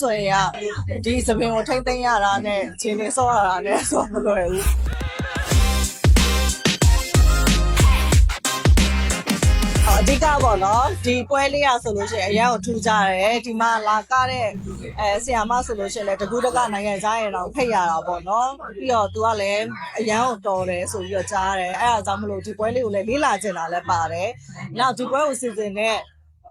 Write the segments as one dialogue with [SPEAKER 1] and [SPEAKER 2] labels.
[SPEAKER 1] ဆိုရင်ကဒီသပင်ကိုထိမ့်သိမ်းရတာနဲ့ခြေနေဆော့ရတာနဲ့ဆိုမလွယ်ဘူးအဓိကပေါ့နော်ဒီပွဲလေးရဆိုလို့ရှိရင်အရင်ကထူးကြတယ်ဒီမှာလာကားတဲ့အဲဆီယာမဆိုလို့ရှိရင်လည်းတကူးတကနိုင်ငံသားရဲ့တော့ဖိတ်ရတာပေါ့နော်ပြီးတော့သူကလည်းအရန်ကိုတော်တယ်ဆိုပြီးတော့ကြားတယ်အဲဒါကြောင့်မလို့ဒီပွဲလေးကိုလည်းလေးလာကျင်တာလည်းပါတယ်နောက်ဒီပွဲကိုစီစဉ်တဲ့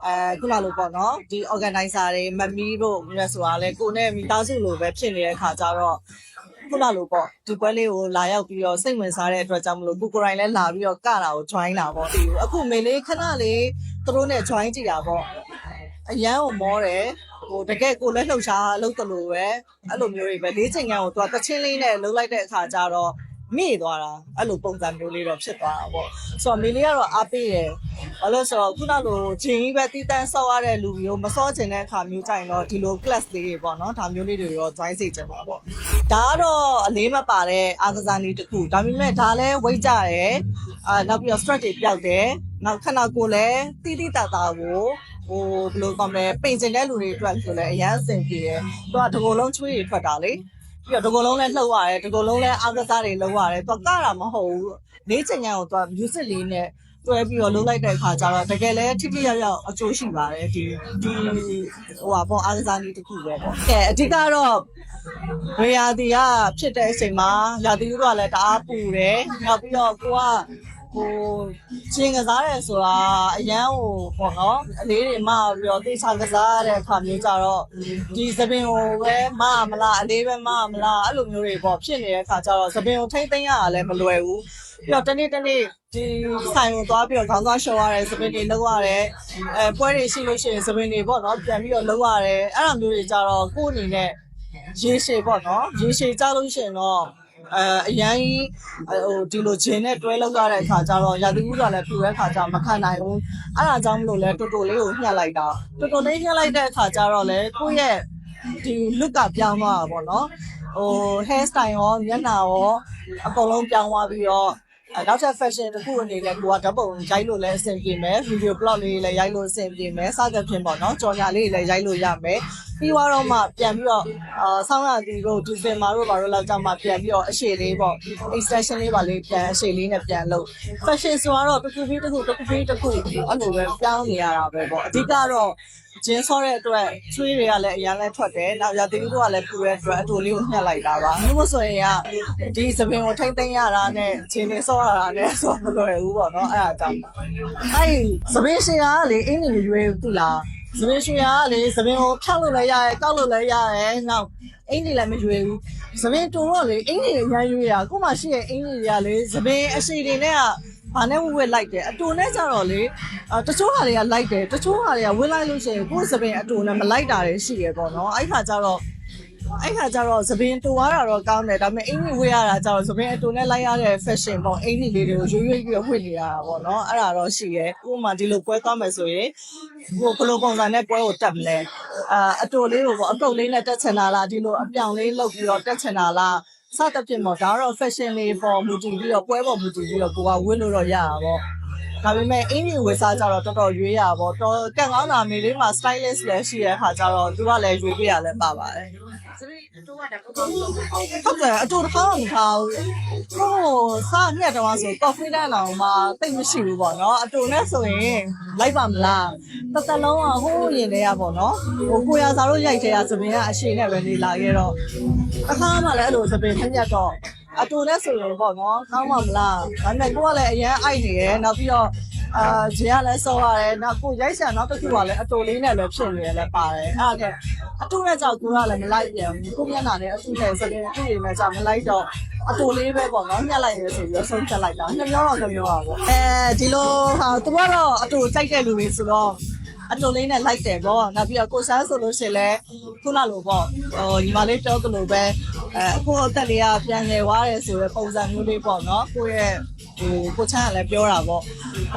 [SPEAKER 1] အဲခုနလိုပေါ့နော်ဒီ organizer တွေမမီးတို့မြတ်ဆိုတာလဲကိုနဲ့မိသားစုလိုပဲဖြစ်နေတဲ့ခါကျတော့ခုနလိုပေါ့ဒီပွဲလေးကိုလာရောက်ပြီးတော့စိတ်ဝင်စားတဲ့အတွက်ကြောင့်မလို့ကိုကိုရိုင်းလဲလာပြီးတော့ကတာကို join လာပေါ့ဒီအခုမေလေးခဏလေးသူတို့နဲ့ join ကြည့်တာပေါ့အရန်ကိုမောတယ်ဟိုတကယ်ကိုလည်းလှုပ်ရှားလှုပ်တယ်လို့ပဲအဲ့လိုမျိုးတွေပဲလေးချိန်ကန်ကိုသူကတချင်းလေးနဲ့လှုပ်လိုက်တဲ့အခါကျတော့ မိသွားတာအဲ့လိုပုံစံမျိုးလေးတော့ဖြစ်သွားတာပေါ့ဆိုတော့မေလေးကတော့အားပေးတယ်ဘာလို့လဲဆိုတော့ခုနလိုဂျင်းကြီးပဲတီးတန်းဆော့ရတဲ့လူမျိုးမဆော့ချင်တဲ့အခါမျိုးကြရင်တော့ဒီလို class လေးတွေပေါ့နော်ဒါမျိုးလေးတွေတော့ join စေချင်ပါပေါ့ဒါကတော့အလေးမပါတဲ့အားကစားနည်းတစ်ခုဒါပေမဲ့ဒါလည်းဝိတ်ကြတယ်အာနောက်ပြီးတော့ stress တွေပျောက်တယ်နောက်ခဏကိုလည်းတီးတီးတာတာကိုဟိုဘယ်လိုကောင်းလဲပိန်စင်တဲ့လူတွေအတွက်ဆိုလည်းအရန်အဆင်ပြေတယ်သူကတကူလုံးချွေးတွေထွက်တာလေ ပြီးတော့ဒီကုလုံးလဲလှုပ်ရတယ်ဒီကုလုံးလဲအားကစားတွေလုပ်ရတယ်သူကကတာမဟုတ်ဘူးလေးချင်ညာကိုသူက music လေးနဲ့တွဲပြီးတော့လုပ်လိုက်တဲ့အခါကျတော့တကယ်လဲထိထိရောက်ရောက်အကျိုးရှိပါတယ်ဒီဒီဟိုပါပေါ့အားကစားနည်းတစ်ခုပဲပေါ့ကဲအဓိကတော့ဝေယာတီကဖြစ်တဲ့အချိန်မှာရာသီဥတုကလည်းတအားပူတယ်နောက်ပြီးတော့ကိုက ဟိုချင်းကစားတယ်ဆိုတာအရန်ဟိုပေါ့နော်အလေးတွေမပြီးတော့သိချကစားတဲ့အခါမျိုးကြတော့ဒီသပင်ကိုပဲမမလားအလေးပဲမမလားအဲ့လိုမျိုးတွေပေါ့ဖြစ်နေတဲ့အခါကျတော့သပင်ကိုထိမ့်သိမ်းရတာလည်းမလွယ်ဘူးပြီးတော့တနေ့တနေ့ဒီဆိုင်ကိုသွားပြီးတော့ခေါင်းသွားရှော်ရတယ်သပင်တွေလုပ်ရတယ်အဲပွဲတွေရှိလို့ရှိရင်သပင်တွေပေါ့နော်ပြန်ပြီးတော့လုပ်ရတယ်အဲ့လိုမျိုးတွေကြတော့ကိုယ့်အနေနဲ့ရေရှည်ပေါ့နော်ရေရှည်ကြလို့ရှိရင်တော့ အဲအရန်ကြီးဟိုဒီလိုဂျင်းနဲ့တွဲလောက်ရတဲ့အခါကျတော့ရာသီဥတုကလည်းပြူတဲ့အခါကျမခံနိုင်ဘူးအဲ့ဒါကြောင့်မလို့လဲတော်တော်လေးကိုညှက်လိုက်တာတော်တော်လေးညှက်လိုက်တဲ့အခါကျတော့လေကိုယ့်ရဲ့ဒီ look ကပြောင်းသွားတာပေါ့နော်ဟို hair style ရောမျက်နှာရောအကုန်လုံးပြောင်းသွားပြီးတော့အဲနောက်ထပ် fashion တစ်ခုအနေနဲ့ကိုကဓာတ်ပုံရိုက်လို့လည်းအဆင်ပြေမယ် video blog လေးလည်းရိုက်လို့အဆင်ပြေမယ်စသဖြင့်ပေါ့နော်ကြော်ညာလေးလည်းရိုက်လို့ရမယ် ပြီးသွားတော့မှပြန်ပြီးတော့အာဆောင်းရသည်တို့ဒီဇင်ဘာတို့ဘာတို့လောက်ကြမှာပြန်ပြီးတော့အရှည်လေးပေါ့ extension လေးပါလေးပြန်အရှည်လေးနဲ့ပြန်လုပ် fashion ဆိုတော့တစ်ခုပြီးတစ်ခုတစ်ခုပြီးတစ်ခုအဲ့လိုပဲပြောင်းနေရတာပဲပေါ့အဓိကတော့ဂျင်းဆောတဲ့အတွက်ချွေးတွေကလည်းအရန်လဲထွက်တယ်နောက်ရာသီဥတုကလည်းပူတဲ့အတွက်အတူလေးကိုညှက်လိုက်တာပါဘလို့ဆိုရင်ကဒီသပင်ကိုထိမ့်သိမ်းရတာနဲ့ခြေနေဆော့ရတာနဲ့ဆိုမလွယ်ဘူးပေါ့နော်အဲ့ဒါကြောင့်အဲ့သပင်ရှင်ကလေအင်းကြီးရွေးသူလား သပင်ရှင်ကလေသပင်ကိုဖြောက်လို့လည်းရတယ်ကောက်လို့လည်းရတယ်နောက်အင်းကြီးလည်းမရွေးဘူးသပင်တူတော့လေအင်းကြီးရမ်းရွေးတာကိုမှရှိရဲ့အင်းကြီးတွေကလေသပင်အရှိတွေနဲ့ကဘာနဲ့ဝဝလိုက်တယ်အတူနဲ့ကြတော့လေအတချို့ဟာတွေကလိုက်တယ်တချို့ဟာတွေကဝင်းလိုက်လို့ရှိရင်ကိုယ်စပင်အတူနဲ့မလိုက်တာတွေရှိရပေါ့နော်အဲ့ခါကျတော့ အဲ့ခါကျတော့သပင်တူသွားတာတော့ကောင်းတယ်ဒါပေမဲ့အင်ကြီးဝေးရတာကျတော့သပင်အတူနဲ့လိုက်ရတဲ့ fashion ပေါ့အင်ကြီးလေးတွေကိုရွေးရွေးပြီးတော့ဝတ်နေရတာပေါ့နော်အဲ့ဒါတော့ရှိရဲဥပမာဒီလိုပွဲသွားမယ်ဆိုရင်ကိုဘယ်လိုပုံစံနဲ့ပွဲကိုတက်မလဲအာအတူလေးကိုပေါ့အကုတ်လေးနဲ့တက်ချင်တာလားဒီလိုအပြောင်လေးလုပ်ပြီးတော့တက်ချင်တာလားစသဖြင့်ပေါ့ဒါတော့ fashion လေးပေါ်မူတည်ပြီးတော့ပွဲပေါ်မူတည်ပြီးတော့ကိုကဝတ်လို့တော့ရတာပေါ့ဒါပေမဲ့အင်ကြီးဝယ်စားကြတော့တော်တော်ရွေးရပါပေါ့တော်ကန်ကောင်းတာမေလေးမှာ stylist လည်းရှိတဲ့အခါကျတော့သူကလည်းရွေးပြရလဲပါပါတယ် ဟုတ်တယ်အတူတစ်ခါမထားဘူးဟိုစားမြက်တော့ဆိုကော်ဖီတန်းတော်မှာတိတ်မရှိဘူးပေါ့နော်အတူနဲ့ဆိုရင်လိုက်ပါမလားတစ်သက်လုံးကဟိုးရင်တည်းကပေါ့နော်ဟိုကိုရစာတို့ရိုက်တဲ့ကသပင်ကအရှိန်နဲ့ပဲနေလာခဲ့တော့အခါမှလည်းအဲ့လိုသပင်ထက်မြက်တော့အတူနဲ့ဆိုရင်ပေါ့နော်ကောင်းပါမလားဒါပေမဲ့ကိုကလည်းအရန်အိုက်နေရယ်နောက်ပြီးတော့ အာဂျင်းကလည်းစောရတယ်နောက်ကိုရိုက်ဆန်နောက်တစ်ခုကလည်းအတူလေးနဲ့လည်းဖြစ်နေရလည်းပါတယ်အဲ့ဒါကအတူနဲ့ကြောက်ကိုကလည်းမလိုက်ပြန်ဘူးကိုမျက်နှာနဲ့အတူနဲ့စပင်အတူတွေနဲ့ကြောက်မလိုက်တော့အတူလေးပဲပေါ့နော်ညှက်လိုက်နေဆိုပြီးတော့ဆုံးဖြတ်လိုက်တာနှစ်မျိုးတော့နှစ်မျိုးပါပေါ့အဲဒီလိုဟာသူကတော့အတူကြိုက်တဲ့လူတွေဆိုတော့အတူလေးနဲ့လိုက်တယ်ပေါ့နောက်ပြီးတော့ကိုဆန်းဆိုလို့ရှိရင်လည်းခုနလိုပေါ့ဟိုညီမလေးပြောသလိုပဲ အဲအခုအသက်လေးကပြန်ငယ်သွားတယ်ဆိုတဲ့ပုံစံမျိုးလေးပေါ့နော်ကိုယ့်ရဲ့ဟိုကိုချမ်းကလည်းပြောတာပေါ့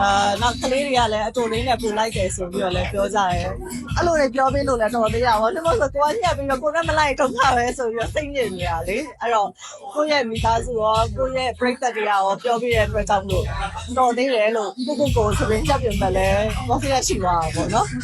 [SPEAKER 1] အာနောက်ကလေးတွေကလည်းအတူလေးနဲ့ပူလိုက်တယ်ဆိုပြီးတော့လည်းပြောကြတယ်အဲ့လိုတွေပြောပေးလို့လည်းတော်တော်လေးရပါဘူးဒါမှမဟုတ်ကိုကညက်ပြီးတော့ကိုနဲ့မလိုက်တော့ခါပဲဆိုပြီးတော့စိတ်ညစ်နေတာလေအဲ့တော့ကိုယ့်ရဲ့မိသားစုရောကိုယ့်ရဲ့ break တက်တွေရောပြောပြတဲ့အတွက်ကြောင့်လို့တော်သေးတယ်လို့ကိုကိုကိုဆိုရင်ချက်ပြင်မဲ့လဲဘာဖြစ်ရရှိသွားတာပေါ့နော်